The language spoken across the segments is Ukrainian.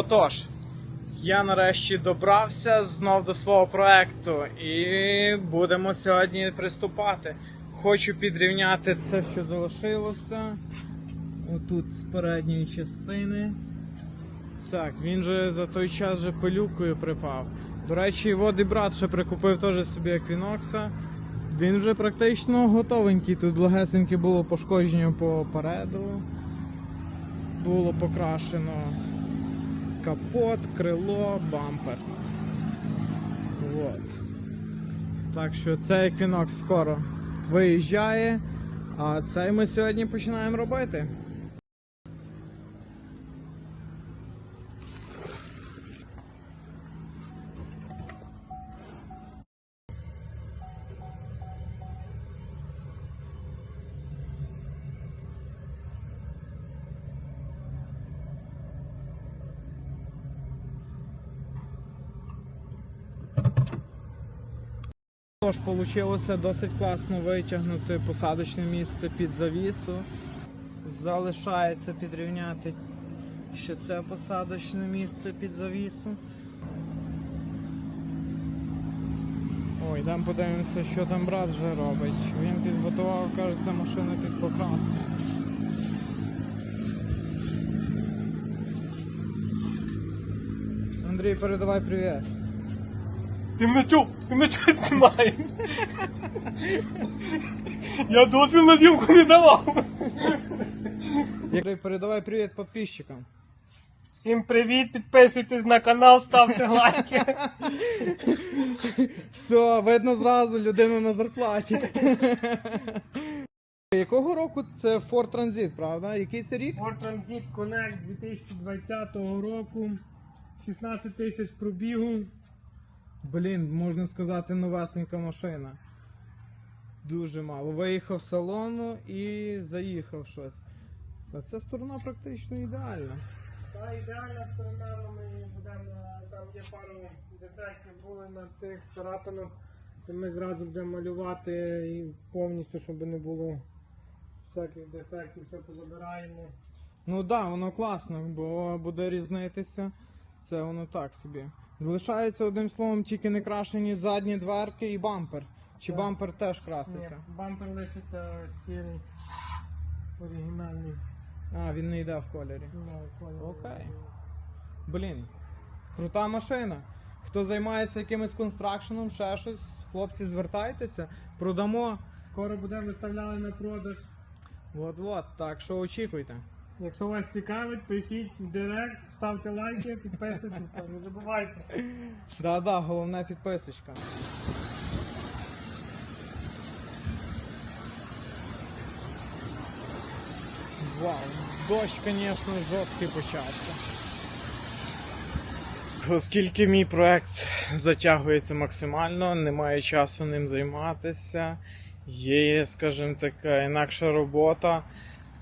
Отож, я нарешті добрався знов до свого проекту і будемо сьогодні приступати. Хочу підрівняти це, що залишилося. Отут з передньої частини. Так, він же за той час вже пилюкою припав. До речі, води брат ще прикупив теж собі еквінокса. Він вже практично готовенький. Тут легесеньке було пошкодження попереду. Було покрашено капот, крило, бампер. Вот. Так що цей квінок скоро виїжджає, а цей ми сьогодні починаємо робити. Тож вийшло досить класно витягнути посадочне місце під завісу. Залишається підрівняти ще це посадочне місце під завісу. Ой, там подивимося, що там брат вже робить. Він підготував, кажеться, машину під покраску. Андрій, передавай привіт. Ти мене? Ти мене чого знімаєш? Я дозвіл на зйомку не давав. Передавай привіт підписчикам. Всім привіт, підписуйтесь на канал, ставте лайки. Все, видно зразу людину на зарплаті. Якого року це Ford Transit, правда? Який це рік? Ford Transit Connect 2020 року. 16 тисяч пробігу. Блін, можна сказати, новесенька машина. Дуже мало. Виїхав з салону і заїхав щось. Та ця сторона практично ідеальна. Та ідеальна сторона, але ми будемо, там є пару дефектів були на цих царапинах, то ми зразу будемо малювати і повністю, щоб не було всяких дефектів, все позабираємо. Ну так, да, воно класно, бо буде різнитися. Це воно так собі. Залишається одним словом тільки не крашені задні дверки і бампер. Чи Так. бампер теж Ні, краситься? бампер лишиться сірий, оригінальний. А, він не йде в кольорі. Ну, колір. Окей. Блін, крута машина. Хто займається якимось констракшеном, ще щось, хлопці, звертайтеся, продамо. Скоро будемо виставляти на продаж. От-от, так що очікуйте. Якщо вас цікавить, пишіть в директ, ставте лайки, підписуйтесь, не забувайте. Да-да, головне підписочка. Вау, дощ, звісно, жорсткий почався. Оскільки мій проект затягується максимально, немає часу ним займатися, є, скажімо така, інакша робота,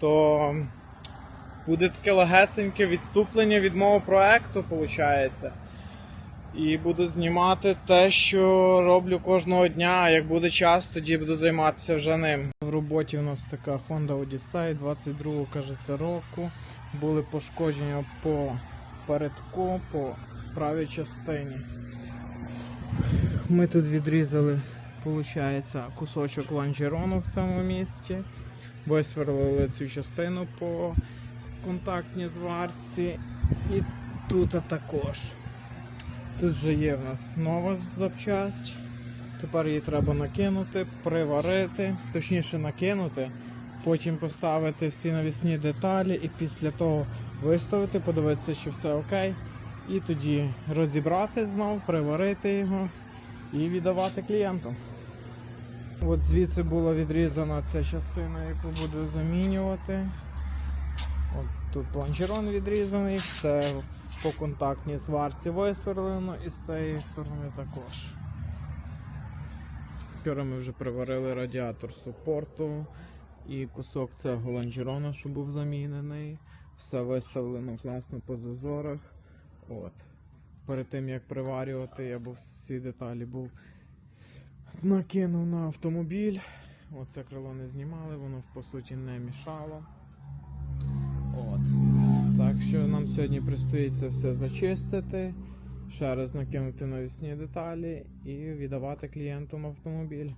то буде таке легесеньке відступлення від мого проекту, виходить. І буду знімати те, що роблю кожного дня. Як буде час, тоді буду займатися вже ним. В роботі у нас така Honda Odyssey 22 кажеться, року. Були пошкодження по передку, по правій частині. Ми тут відрізали, виходить, кусочок лонжерону в цьому місці. Висверлили цю частину по контактній зварці. І тут також. Тут вже є в нас нова запчасть. Тепер її треба накинути, приварити, точніше накинути, потім поставити всі навісні деталі і після того виставити, подивитися, що все окей. І тоді розібрати знов, приварити його і віддавати клієнту. От звідси була відрізана ця частина, яку буду замінювати. Тут лонжерон відрізаний, все по контактній зварці висверлено і з цієї сторони також. Вчора ми вже приварили радіатор супорту і кусок цього лонжерона, що був замінений. Все виставлено класно по зазорах. От. Перед тим як приварювати, я був всі деталі був накинув на автомобіль. Оце крило не знімали, воно по суті не мішало. От. Так що нам сьогодні предстоїть це все зачистити, ще раз накинути навісні деталі і віддавати клієнтам автомобіль.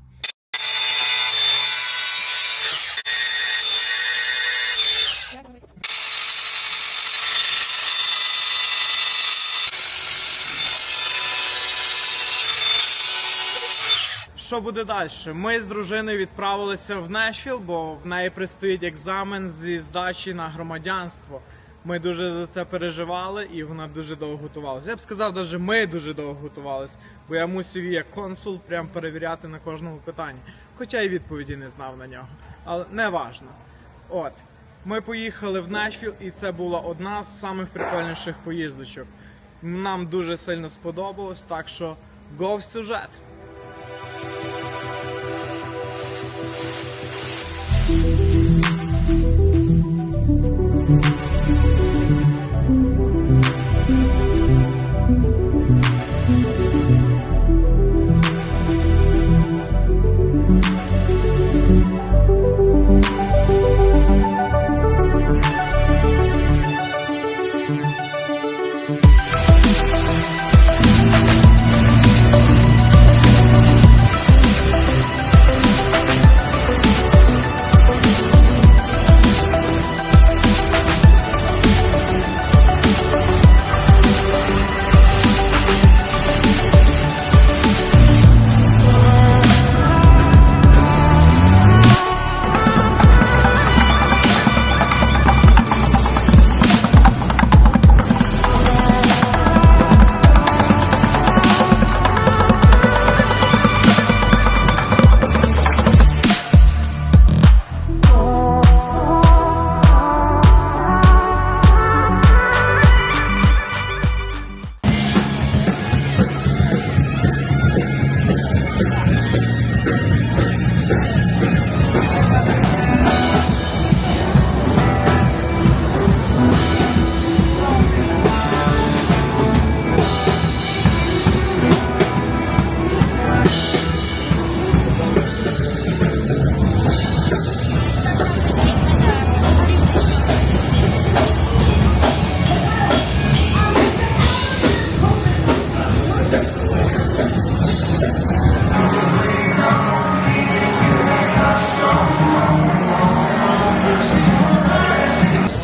Що буде далі? Ми з дружиною відправилися в Нешвіл, бо в неї предстоїть екзамен зі здачі на громадянство. Ми дуже за це переживали і вона дуже довго готувалася. Я б сказав, навіть ми дуже довго готувалися, бо я мусив її як консул прям перевіряти на кожному питанні. Хоча й відповіді не знав на нього. Але не важно. От. Ми поїхали в Нешвіл, і це була одна з самих прикольніших поїздочок. Нам дуже сильно сподобалось, так що го в сюжет!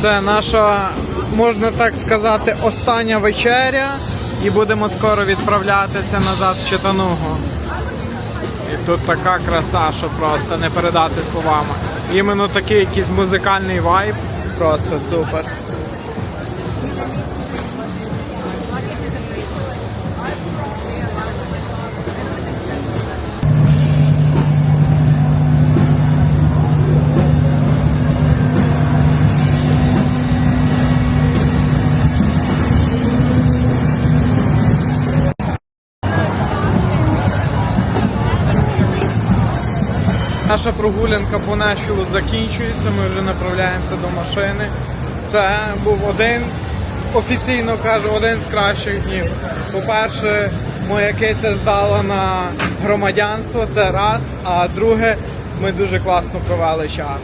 Це наша, можна так сказати, остання вечеря. І будемо скоро відправлятися назад в Читанугу. І тут така краса, що просто не передати словами. Іменно такий якийсь музикальний вайб. Просто супер. Наша прогулянка по Нешвілу закінчується, ми вже направляємося до машини. Це був один, офіційно кажу, один з кращих днів. По-перше, моя киця здала на громадянство, це раз. А друге, ми дуже класно провели час.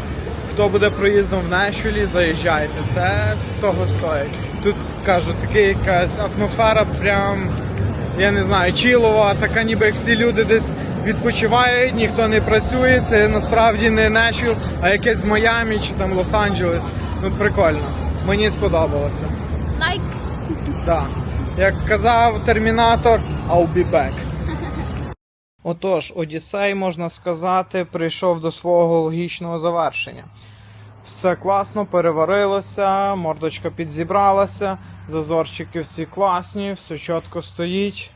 Хто буде проїздом в Нешвілі, заїжджайте. Це того стоїть. Тут кажу, така якась атмосфера прям я не знаю, чілова, така ніби як всі люди десь відпочивають, ніхто не працює. Це насправді не Нешвіл, а якесь Майамі чи там Лос-Анджелес. Ну прикольно. Мені сподобалося. Like. Так. Як казав термінатор, I'll be back. Отож, Одіссей, можна сказати, прийшов до свого логічного завершення. Все класно, переварилося, мордочка підзібралася, зазорчики всі класні, все чітко стоїть.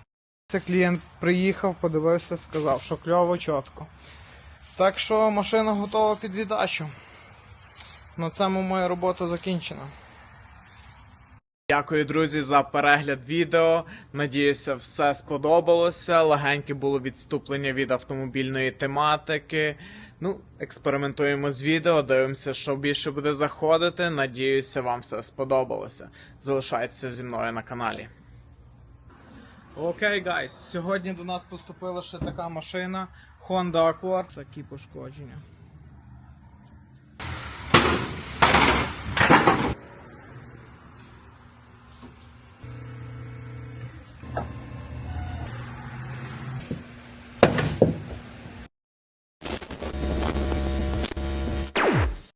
Це клієнт приїхав, подивився, сказав, що кльово, чітко. Так що машина готова під віддачу. На цьому моя робота закінчена. Дякую, друзі, за перегляд відео. Надіюся, все сподобалося. Легеньке було відступлення від автомобільної тематики. Ну, експериментуємо з відео, дивимося, що більше буде заходити. Надіюся, вам все сподобалося. Залишайтеся зі мною на каналі. Окей, гайс, сьогодні до нас поступила ще така машина Honda Accord. Такі пошкодження.